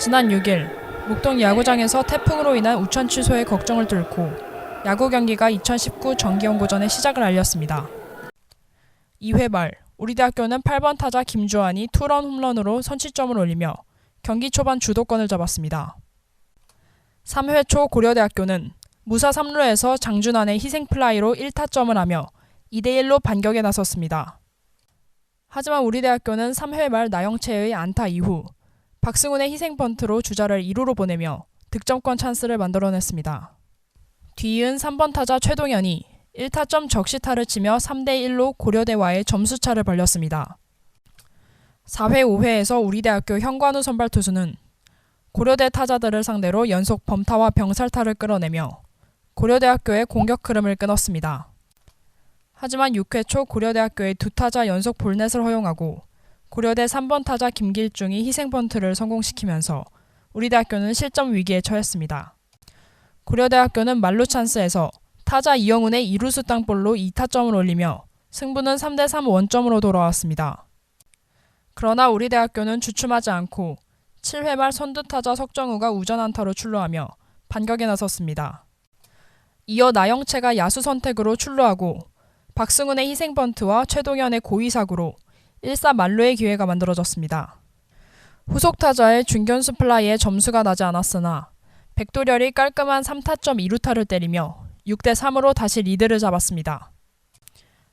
지난 6일 목동 야구장에서 태풍으로 인한 우천 취소의 걱정을 뚫고 야구 경기가 2019 정기연고전의 시작을 알렸습니다. 2회 말 우리 대학교는 8번 타자 김주환이 투런 홈런으로 선취점을 올리며 경기 초반 주도권을 잡았습니다. 3회 초 고려대학교는 무사 3루에서 장준환의 희생 플라이로 1타점을 하며 2대1로 반격에 나섰습니다. 하지만 우리 대학교는 3회 말 나영채의 안타 이후 박승훈의 희생 번트로 주자를 2루로 보내며 득점권 찬스를 만들어냈습니다. 뒤이은 3번 타자 최동현이 1타점 적시타를 치며 3대1로 고려대와의 점수차를 벌렸습니다. 4회 5회에서 우리대학교 현관우 선발 투수는 고려대 타자들을 상대로 연속 범타와 병살타를 끌어내며 고려대학교의 공격 흐름을 끊었습니다. 하지만 6회 초 고려대학교의 두 타자 연속 볼넷을 허용하고 고려대 3번 타자 김길중이 희생 번트를 성공시키면서 우리 대학교는 실점 위기에 처했습니다. 고려대학교는 말루 찬스에서 타자 이영훈의 2루수 땅볼로 2타점을 올리며 승부는 3대3 원점으로 돌아왔습니다. 그러나 우리 대학교는 주춤하지 않고 7회 말 선두 타자 석정우가 우전 안타로 출루하며 반격에 나섰습니다. 이어 나영채가 야수 선택으로 출루하고 박승훈의 희생 번트와 최동현의 고의 사구로 1사 만루의 기회가 만들어졌습니다. 후속 타자의 중견수 플라이에 점수가 나지 않았으나 백도렬이 깔끔한 3타점 2루타를 때리며 6대 3으로 다시 리드를 잡았습니다.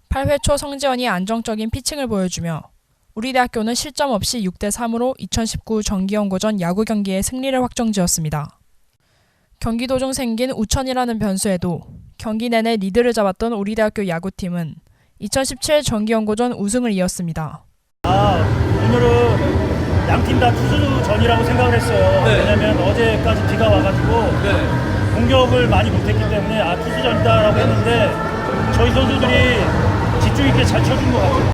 8회 초 성지현이 안정적인 피칭을 보여주며 우리 대학교는 실점 없이 6대 3으로 2019 정기연고전 야구 경기의 승리를 확정지었습니다. 경기 도중 생긴 우천이라는 변수에도 경기 내내 리드를 잡았던 우리 대학교 야구팀은 2017 정기연고전 우승을 이었습니다. 아, 오늘은 양팀 다 투수 전이라고 생각을 했어요. 네. 왜냐면 어제까지 비가 와가지고 네. 공격을 많이 못했기 때문에 아, 투수 전이다라고 했는데 저희 선수들이 집중 있게 잘 쳐준 것 같아요.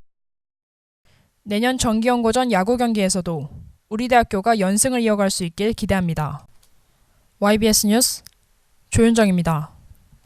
내년 정기연고전 야구 경기에서도 우리 대학교가 연승을 이어갈 수 있길 기대합니다. YBS 뉴스 조윤정입니다.